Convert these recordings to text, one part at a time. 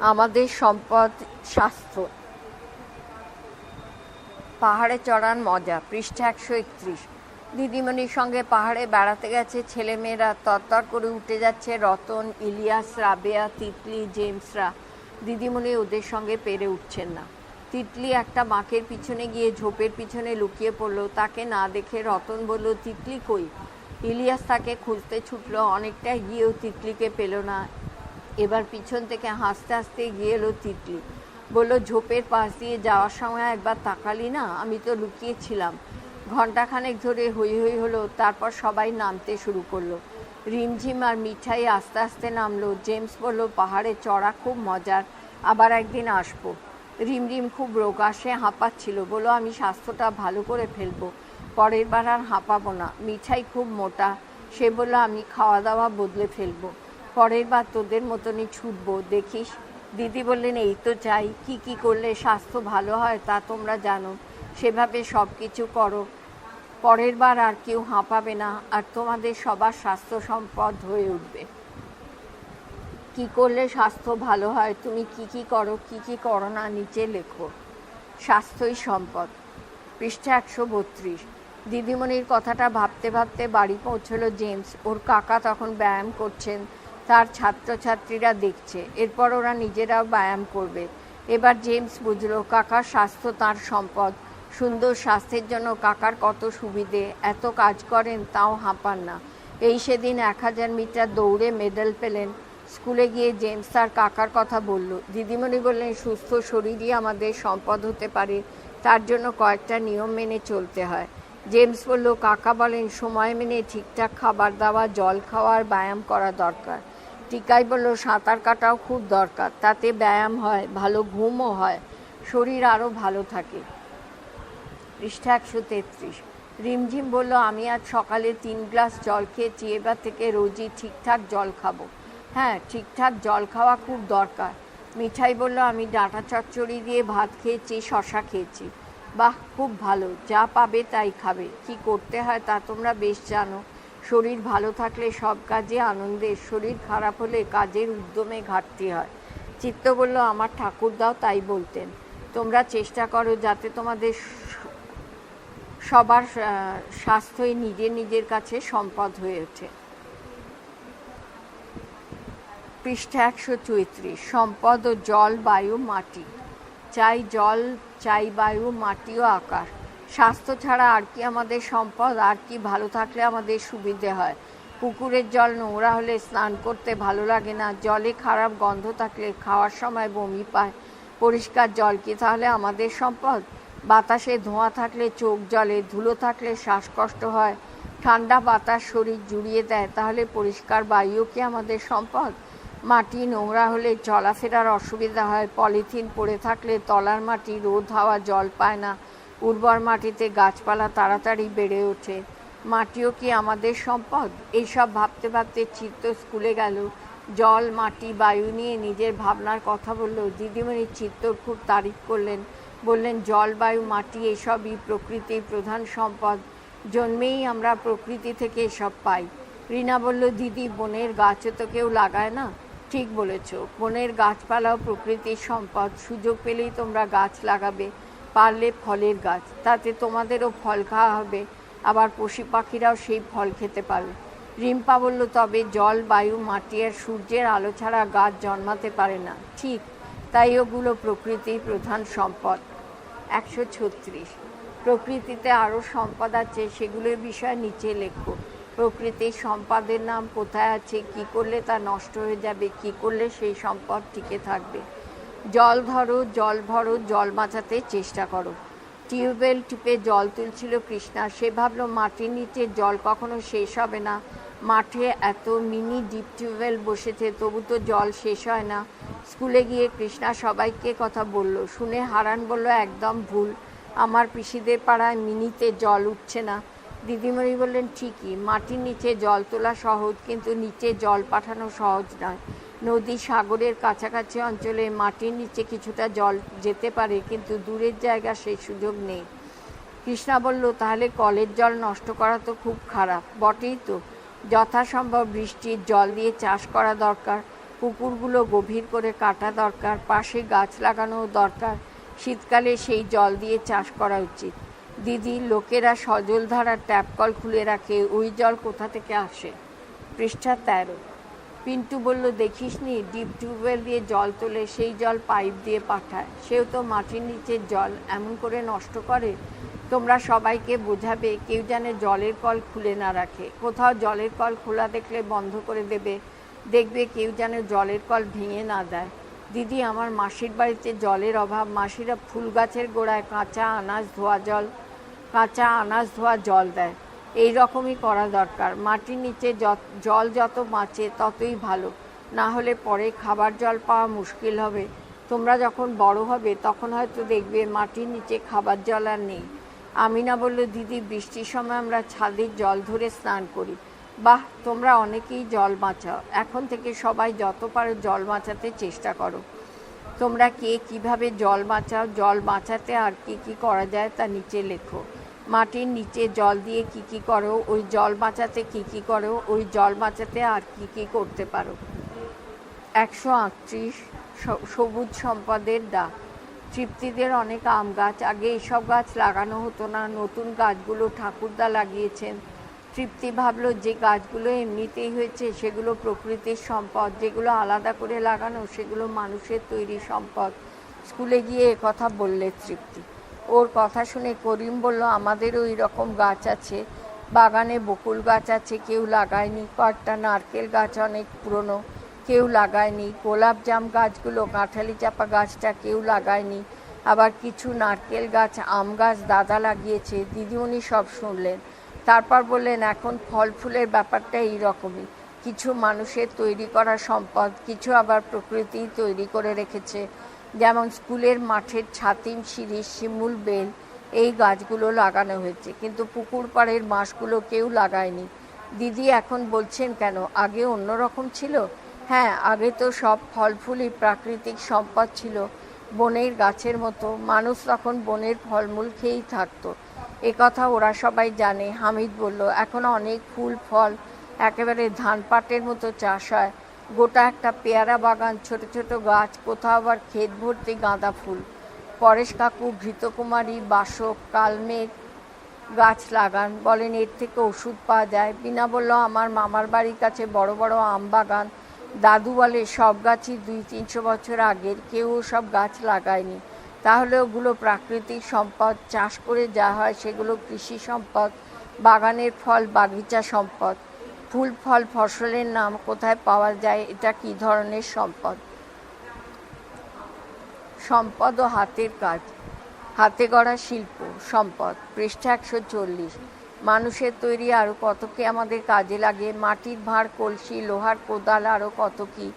আমাদের সম্পদ স্বাস্থ্য পাহাড়ে চড়ার মজা, পৃষ্ঠা একশো একত্রিশ। দিদিমণির সঙ্গে পাহাড়ে বেড়াতে গেছে ছেলেমেয়েরা, তরতর করে উঠে যাচ্ছে রতন, ইলিয়াস, রাবেয়া, তিতলি, জেমসরা। দিদিমণি ওদের সঙ্গে পেরে উঠছেন না। তিতলি একটা বাঁকের পিছনে গিয়ে ঝোপের পিছনে লুকিয়ে পড়ল। তাকে না দেখে রতন বলল, তিতলি কই? ইলিয়াস তাকে খুঁজতে ছুটলো। অনেকটা গিয়েও তিতলিকে পেল না। এবার পিছন থেকে হাসতে হাসতে গিয়ে এলো তিতলি। বলল, ঝোপের পাশ দিয়ে যাওয়ার সময় একবার তাকালি না? আমি তো লুকিয়েছিলাম। ঘন্টাখানেক ধরে হই হই হলো, তারপর সবাই নামতে শুরু করল। রিমঝিম আর মিঠাই আস্তে আস্তে নামলো। জেমস বলল, পাহাড়ে চড়া খুব মজার, আবার একদিন আসব। রিমরিম খুব রোগা, সে হাঁপাচ্ছিল। বলো আমি স্বাস্থ্যটা ভালো করে ফেলব, পরের বার আর হাঁপাবো না। মিঠাই খুব মোটা। সে বলল, আমি খাওয়া দাওয়া বদলে ফেলব। পরের বার তোদের মতনই ছুটবো, দেখিস। দিদি বললেন, এই তো চাই কি কি করলে স্বাস্থ্য ভালো হয় তা তোমরা জানো। সেভাবে সব কিছু করো। পরের বার আর কেউ হাঁপাবে না, আর তোমাদের সবার স্বাস্থ্য সম্পদ হয়ে উঠবে। কি করলে স্বাস্থ্য ভালো হয়, তুমি কি কি করো, কি কি করো না, নিচে লেখো। স্বাস্থ্যই সম্পদ। পৃষ্ঠা একশো বত্রিশ। দিদিমণির কথাটা ভাবতে ভাবতে বাড়ি পৌঁছলো জেমস। ওর কাকা তখন ব্যায়াম করছেন। তার ছাত্রছাত্রীরা দেখছে। এরপর ওরা নিজেরাও ব্যায়াম করবে। এবার জেমস বুঝলো, কাকার স্বাস্থ্য তার সম্পদ। সুন্দর স্বাস্থ্যের জন্য কাকার কত সুবিধে। এত কাজ করেন, তাও হাঁপান না। এই সেদিন এক হাজার মিটার দৌড়ে মেডেল পেলেন। স্কুলে গিয়ে জেমস তার কাকার কথা বলল, দিদিমণি বললেন, সুস্থ শরীরই আমাদের সম্পদ হতে পারে। তার জন্য কয়েকটা নিয়ম মেনে চলতে হয়। জেমস বলল, কাকা বলেন, সময় মেনে ঠিকঠাক খাবার দাওয়া জল খাওয়ার ব্যায়াম করা দরকার। টিকাই বলল, সাঁতার কাটাও খুব দরকার। তাতে ব্যায়াম হয়, ভালো ঘুমও হয়, শরীর আরও ভালো থাকে। পৃষ্ঠা একশো তেত্রিশ। রিমঝিম বলল, আমি আজ সকালে তিন গ্লাস জল খেয়েছি, এবার থেকে রোজই ঠিকঠাক জল খাব। হ্যাঁ ঠিকঠাক জল খাওয়া খুব দরকার। মিঠাই বলল, আমি ডাঁটা চচ্চড়ি দিয়ে ভাত খেয়েছি শশা খেয়েছি। বাহ, খুব ভালো, যা পাবে তাই খাবে। কি করতে হয় তা তোমরা বেশ জানো। শরীর ভালো থাকলে সব কাজে আনন্দের শরীর খারাপ হলে কাজের উদ্যমে ঘাটতি হয়। চিত্ত বলল, আমার ঠাকুরদাও তাই বলতেন। তোমরা চেষ্টা করো যাতে তোমাদের সবার স্বাস্থ্যই নিজের নিজের কাছে সম্পদ হয়ে ওঠে। পৃষ্ঠা একশো চৈত্রিশ, সম্পদ ও জল, বায়ু, মাটি। চাই জল, চাই বায়ু, মাটি ও আকাশ। স্বাস্থ্য ছাড়া আর কি আমাদের সম্পদ, আর কি ভালো থাকলে আমাদের সুবিধে হয়। পুকুরের জল, নোংরা হলে স্নান করতে ভালো লাগে না। জলে খারাপ গন্ধ থাকলে খাওয়ার সময় বমি পায়। পরিষ্কার জল কি তাহলে আমাদের সম্পদ? বাতাসে ধোঁয়া থাকলে চোখ জলে, ধুলো থাকলে শ্বাসকষ্ট হয়। ঠান্ডা বাতাস শরীর জুড়িয়ে দেয়, তাহলে পরিষ্কার বায়ু কি আমাদের সম্পদ? মাটি নোংরা হলে চলাফেরার অসুবিধা হয়, পলিথিন পড়ে থাকলে তলার মাটি, রোদ, হাওয়া, জল পায় না। উর্বর মাটিতে গাছপালা তাড়াতাড়ি বেড়ে ওঠে। মাটিও কি আমাদের সম্পদ? এইসব ভাবতে ভাবতে চিত্ত স্কুলে গেল। জল, মাটি, বায়ু নিয়ে নিজের ভাবনার কথা বলল। দিদিমণি চিত্তর খুব তারিফ করলেন। বললেন, জল, বায়ু, মাটি, এসবই প্রকৃতির প্রধান সম্পদ। জন্মেই আমরা প্রকৃতি থেকে এসব পাই। রিনা বলল, দিদি, বনের গাছও তো কেউ লাগায় না? ঠিক বলেছ। বনের গাছপালাও প্রকৃতির সম্পদ। সুযোগ পেলেই তোমরা গাছ লাগাবে। পারলে ফলের গাছ, তাতে তোমাদেরও ফল খাওয়া হবে। আবার পশু পাখিরাও সেই ফল খেতে পারবে। রিম্পা বলল, তবে জল, বায়ু, মাটি আর সূর্যের আলো ছাড়া গাছ জন্মাতে পারে না। ঠিক, তাই ওগুলো প্রকৃতির প্রধান সম্পদ। একশো ছত্রিশ। প্রকৃতিতে আরও সম্পদ আছে, সেগুলোর বিষয়ে নিচে লেখো। প্রকৃতির সম্পদের নাম কোথায় আছে, কি করলে তা নষ্ট হয়ে যাবে, কি করলে সেই সম্পদ টিকে থাকবে? জল ধরো জল ভরো, জল বাঁচাতে চেষ্টা করো। টিউবওয়েল টিপে জল তুলছিল কৃষ্ণা। সে ভাবলো, মাটির নিচে জল কখনো শেষ হবে না। মাঠে এত মিনি ডিপ টিউবওয়েল বসেছে, তবু তো জল শেষ হয় না। স্কুলে গিয়ে কৃষ্ণা সবাইকে কথা বলল। শুনে হারান বলল, একদম ভুল। আমার পিসিদের পাড়ায় মিনিতে জল উঠছে না। দিদিমণি বললেন, ঠিকই, মাটির নিচে জল তোলা সহজ, কিন্তু নিচে জল পাঠানো সহজ নয়। নদী সাগরের কাছাকাছি অঞ্চলে মাটির নিচে কিছুটা জল যেতে পারে, কিন্তু দূরের জায়গা সেই সুযোগ নেই। কৃষ্ণা বলল, তাহলে কলের জল নষ্ট করা তো খুব খারাপ। বটেই তো। যথাসম্ভব বৃষ্টির জল দিয়ে চাষ করা দরকার। পুকুরগুলো গভীর করে কাটা দরকার। পাশে গাছ লাগানো দরকার। শীতকালে সেই জল দিয়ে চাষ করা উচিত। দিদি, লোকেরা সজল ধারার ট্যাপ কল খুলে রাখে। ওই জল কোথা থেকে আসে? পৃষ্ঠা তেরো। পিন্টু বলল, দেখিসনি, ডিপ টিউবওয়েল দিয়ে জল তোলে, সেই জল পাইপ দিয়ে পাঠায়। সেও তো মাটির নিচের জল এমন করে নষ্ট করে। তোমরা সবাইকে বোঝাবে, কেউ যেন জলের কল খুলে না রাখে। কোথাও জলের কল খোলা দেখলে বন্ধ করে দেবে। দেখবে কেউ যেন জলের কল ভেঙে না দেয়। দিদি, আমার মাসির বাড়িতে জলের অভাব। মাসিরা ফুল গাছের গোড়ায় কাঁচা আনাজ ধোয়া জল, কাঁচা আনাজ ধোয়া জল দেয়। এই রকমই করা দরকার। মাটির নিচে যত- জল যত বাঁচে ততই ভালো। না হলে পরে খাবার জল পাওয়া মুশকিল হবে। তোমরা যখন বড় হবে তখন হয়তো দেখবে মাটির নিচে খাবার জল আর নেই। আমিনা বলল, দিদি, বৃষ্টির সময় আমরা ছাদের জল ধরে স্নান করি। বাহ, তোমরা অনেকেই জল বাঁচাও। এখন থেকে সবাই যত পারো জল বাঁচাতে চেষ্টা করো। তোমরা কে কীভাবে জল বাঁচাও? জল বাঁচাতে আর কি কি করা যায় তা নিচে লেখো। মাটির নিচে জল দিয়ে কি কি করো, ওই জল বাঁচাতে কি কি করো, ওই জল বাঁচাতে আর কি কি করতে পারো। একশো আটত্রিশ সবুজ সম্পদের দা। তৃপ্তিদের অনেক আম গাছ। আগে এসব গাছ লাগানো হতো না, নতুন গাছগুলো ঠাকুরদা লাগিয়েছেন। তৃপ্তি ভাবলো যে গাছগুলো এমনিতেই হয়েছে, সেগুলো প্রকৃতির সম্পদ। যেগুলো আলাদা করে লাগানো, সেগুলো মানুষের তৈরি সম্পদ। স্কুলে গিয়ে কথা বললে তৃপ্তি। ওর কথা শুনে করিম বলল, আমাদেরও রকম গাছ আছে। বাগানে বকুল গাছ আছে, কেউ লাগায়নি। কয়েকটা নারকেল গাছ অনেক পুরনো, কেউ লাগায়নি। গোলাপ জাম গাছগুলো, কাঁঠালি চাপা গাছটা কেউ লাগায়নি। আবার কিছু নারকেল গাছ, আম গাছ দাদা লাগিয়েছে। দিদিমণি সব শুনলেন। তারপর বললেন, এখন ফল ফুলের ব্যাপারটা এই রকমই কিছু মানুষের তৈরি করা সম্পদ, কিছু আবার প্রকৃতি তৈরি করে রেখেছে। যেমন স্কুলের মাঠের ছাতিম সিঁড়ি, শিমুল, বেল, এই গাছগুলো লাগানো হয়েছে। কিন্তু পুকুর পাড়ের বাঁশগুলো কেউ লাগায়নি। দিদি এখন বলছেন, কেন? আগে অন্যরকম ছিল? হ্যাঁ আগে তো সব ফল ফুলই প্রাকৃতিক সম্পদ ছিল। বনের গাছের মতো। মানুষ তখন বনের ফলমূল খেয়েই থাকতো। কথা ওরা সবাই জানে। হামিদ বলল, এখন অনেক ফুল, ফল, একেবারে ধান পাটের মতো চাষ হয়। গোটা একটা পেয়ারা বাগান, ছোট ছোট গাছ, কোথাও আবার ক্ষেত ভর্তি গাঁদা ফুল। পরেশ কাকু, ঘৃতকুমারী, বাসক, কালমেঘ গাছ লাগান। বলেন, এর থেকে ওষুধ পাওয়া যায়। বিনা বলল, আমার মামার বাড়ির কাছে বড় বড় আম বাগান। দাদু বলে, সব গাছই দুই তিনশো বছর আগের। কেউ সব গাছ লাগায়নি। তাহলে ওগুলো প্রাকৃতিক সম্পদ। চাষ করে যা হয় সেগুলো কৃষি সম্পদ। বাগানের ফল বাগিচা সম্পদ। ফুল, ফল, ফসলের নাম কোথায় পাওয়া যায়? এটা কি ধরনের সম্পদ? সম্পদ ও হাতের কাজ। হাতে গড়া শিল্প, সম্পদ। পৃষ্ঠা একশো চল্লিশ। মানুষের তৈরি আরও কত কি আমাদের কাজে লাগে? মাটির ভাঁড় কলসি, লোহার কোদাল আরও কত কি?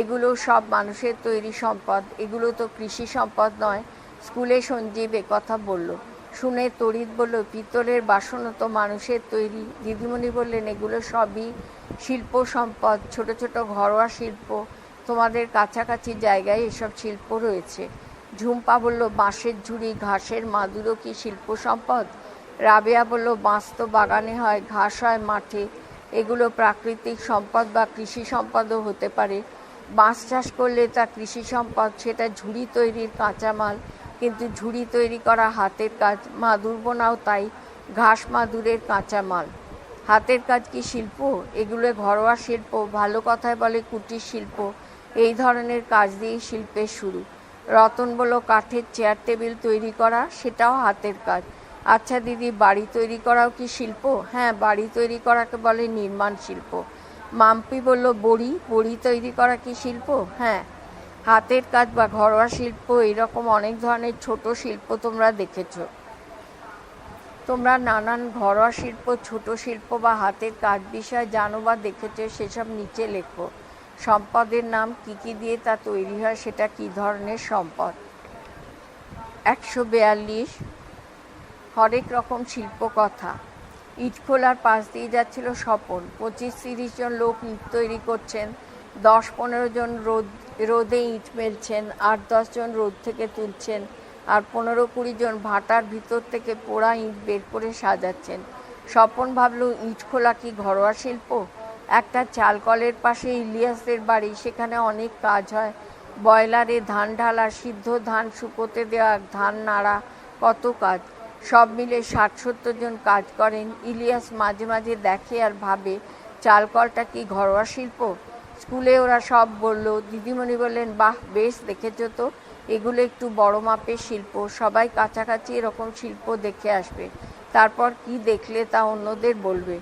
এগুলো সব মানুষের তৈরি সম্পদ। এগুলো তো কৃষি সম্পদ নয়। স্কুলে সঞ্জীব কথা বলল। শুনে তড়িৎ বলল, পিতলের বাসনও তো মানুষের তৈরি। দিদিমণি বললেন, এগুলো সবই শিল্প সম্পদ, ছোট ছোট ঘরোয়া শিল্প। তোমাদের কাছাকাছি জায়গায় এসব শিল্প রয়েছে ঝুম্পা বলল, বাঁশের ঝুড়ি, ঘাসের মাদুরও কি শিল্প সম্পদ রাবেয়া বলল, বাঁশ তো বাগানে হয়, ঘাস হয় মাঠে। এগুলো প্রাকৃতিক সম্পদ বা কৃষি সম্পদও হতে পারে। বাঁশ চাষ করলে তা কৃষি সম্পদ, সেটা ঝুড়ি তৈরির কাঁচামাল। কিন্তু ঝুড়ি তৈরি করা হাতের কাজ মাদুর বোনাও তাই ঘাস মাদুরের কাঁচামাল হাতের কাজ কি শিল্প? এগুলো ঘরোয়া শিল্প, ভালো কথায় বলে কুটির শিল্প। এই ধরনের কাজ দিয়েই শিল্পের শুরু। রতন বলো কাঠের চেয়ার টেবিল তৈরি করা, সেটাও হাতের কাজ। আচ্ছা দিদি, বাড়ি তৈরি করাও কি শিল্প? হ্যাঁ বাড়ি তৈরি করাকে বলে নির্মাণ শিল্প। মাম্পি বলল, বড়ি? বড়ি তৈরি করা কি শিল্প? হ্যাঁ। হাতের কাজ বা ঘরোয়া শিল্প এরকম অনেক ধরনের ছোট শিল্প তোমরা দেখেছ। তোমরা নানান ঘরোয়া শিল্প, ছোট শিল্প বা হাতের কাজ বিষয় জানো বা দেখেছ, সেসব নিচে লেখো। সম্পদের নাম কি কি দিয়ে তা তৈরি হয়, সেটা কি ধরনের সম্পদ? একশো বিয়াল্লিশ, হরেক রকম শিল্প কথা। ইটখোলার পাশ দিয়ে যাচ্ছিল স্বপন। পঁচিশ তিরিশ জন লোক ইট তৈরি করছেন, দশ পনেরো জন রোদ রোদে ইট মেলছেন আট দশ জন রোদ থেকে তুলছেন, আর পনেরো কুড়ি জন ভাটার ভিতর থেকে পোড়া ইট বের করে সাজাচ্ছেন। স্বপন ভাবল, ইট খোলা কি ঘরোয়া শিল্প? একটা চালকলের পাশে ইলিয়াসের বাড়ি, সেখানে অনেক কাজ হয়। বয়লারে ধান ঢালা, সিদ্ধ ধান শুকোতে দেওয়া, ধান নাড়া, কত কাজ। সব মিলে ষাট সত্তর জন কাজ করেন। ইলিয়াস মাঝে মাঝে দেখে আর ভাবে, চালকলটা কি ঘরোয়া শিল্প? স্কুলে ওরা সব বলল, দিদিমণি বললেন, বাহ, বেশ, দেখেছ তো? এগুলো একটু বড় মাপের শিল্প। সবাই কাছাকাছি এরকম শিল্প দেখে আসবে। তারপর কি দেখলে তা অন্যদের বলবে?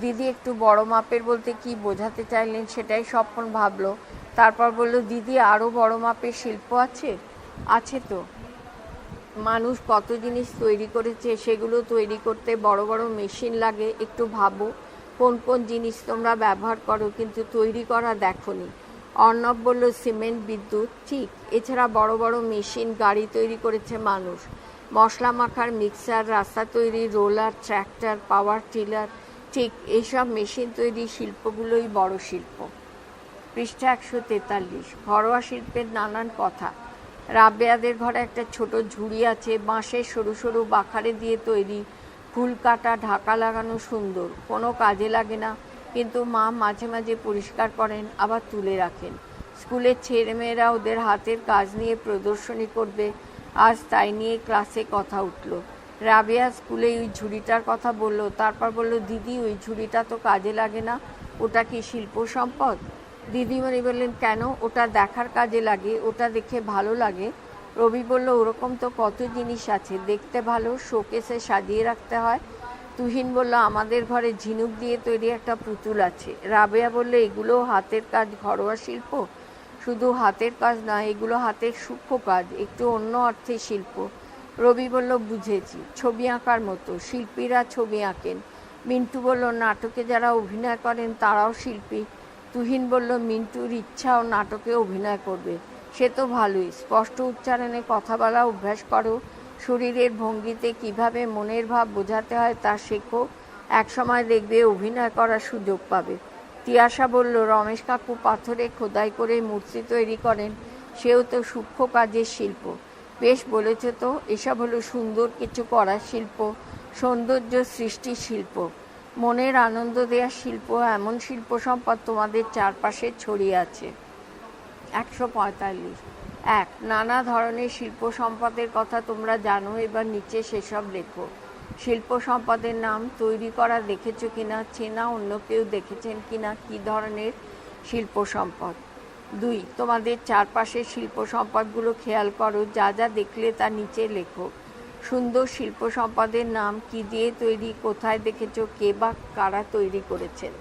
দিদি একটু বড় মাপের বলতে কি বোঝাতে চাইলেন সেটাই স্বপন ভাবলো। তারপর বলল, দিদি আরও বড় মাপের শিল্প আছে? আছে তো। মানুষ কত জিনিস তৈরি করেছে, সেগুলো তৈরি করতে বড় বড় মেশিন লাগে, একটু ভাবো। কোন কোন জিনিস তোমরা ব্যবহার করো কিন্তু তৈরি করা দেখোনি। অর্ণব বলল, সিমেন্ট, বিদ্যুৎ, ঠিক। এছাড়া বড় বড় মেশিন, গাড়ি তৈরি করেছে মানুষ। মশলা মাখার মিক্সার, রাস্তা তৈরি, রোলার, ট্র্যাক্টর, পাওয়ার টিলার, ঠিক এইসব মেশিন তৈরি শিল্পগুলোই বড় শিল্প। পৃষ্ঠা একশো তেতাল্লিশ। ঘরোয়া শিল্পের নানান কথা। রাবেয়াদের ঘরে একটা ছোট ঝুড়ি আছে, বাঁশের সরু সরু বাখারে দিয়ে তৈরি ফুল কাটা ঢাকা লাগানো সুন্দর, কোনো কাজে লাগে না। কিন্তু মা মাঝে মাঝে পরিষ্কার করেন, আবার তুলে রাখেন। স্কুলের ছেলেমেয়েরা ওদের হাতের কাজ নিয়ে প্রদর্শনী করবে। আজ তাই নিয়ে ক্লাসে কথা উঠল। রাবেয়া স্কুলে ওই ঝুড়িটার কথা বলল, তারপর বলল, দিদি, ওই ঝুড়িটা তো কাজে লাগে না। ওটা কি শিল্প সম্পদ? দিদিমণি বললেন, কেন? ওটা দেখার কাজে লাগে, ওটা দেখে ভালো লাগে। রবি বলল, ওরকম তো কত জিনিস আছে, দেখতে ভালো, শোকেসে সাজিয়ে রাখতে হয়। তুহিন বলল, আমাদের ঘরে ঝিনুক দিয়ে তৈরি একটা পুতুল আছে। রাবেয়া বলল, এগুলো হাতের কাজ ঘরোয়া শিল্প? শুধু হাতের কাজ নয়, এগুলো হাতের সূক্ষ্ম কাজ, একটু অন্য অর্থে শিল্প। রবি বলল, বুঝেছি, ছবি আঁকার মতো, শিল্পীরা ছবি আঁকেন। মিন্টু বলল, নাটকে যারা অভিনয় করেন তারাও শিল্পী। তুহিন বলল, মিন্টুর ইচ্ছাও নাটকে অভিনয় করবে। সে তো ভালোই। স্পষ্ট উচ্চারণে কথা বলা, অভ্যাস করো। শরীরের ভঙ্গিতে কীভাবে মনের ভাব বোঝাতে হয় তা শেখো। একসময় দেখবে অভিনয় করার সুযোগ পাবে। তিয়াশা বলল, রমেশ কাকু পাথরে খোদাই করে মূর্তি তৈরি করেন। সেও তো সূক্ষ্ম কাজের শিল্প। বেশ বলেছ তো, এসব হলো সুন্দর কিছু করার শিল্প, সৌন্দর্য সৃষ্টির শিল্প। মনের আনন্দ দেওয়ার শিল্প, এমন শিল্প সম্পদ তোমাদের চারপাশে ছড়িয়ে আছে। একশো পঁয়তাল্লিশ। এক, নানা ধরনের শিল্প সম্পদের কথা তোমরা জানো, এবার নিচে সেসব লেখো। শিল্প সম্পদের নাম তৈরি করা দেখেছ কিনা, চেনা অন্য কেউ দেখেছেন কিনা, কী ধরনের শিল্প সম্পদ? দুই, তোমাদের চারপাশের শিল্প সম্পদগুলো খেয়াল করো, যা যা দেখলে তা নিচে লেখো। সুন্দর শিল্প সম্পদের নাম কি দিয়ে তৈরি, কোথায় দেখেছ, কে বা কারা তৈরি করেছেন?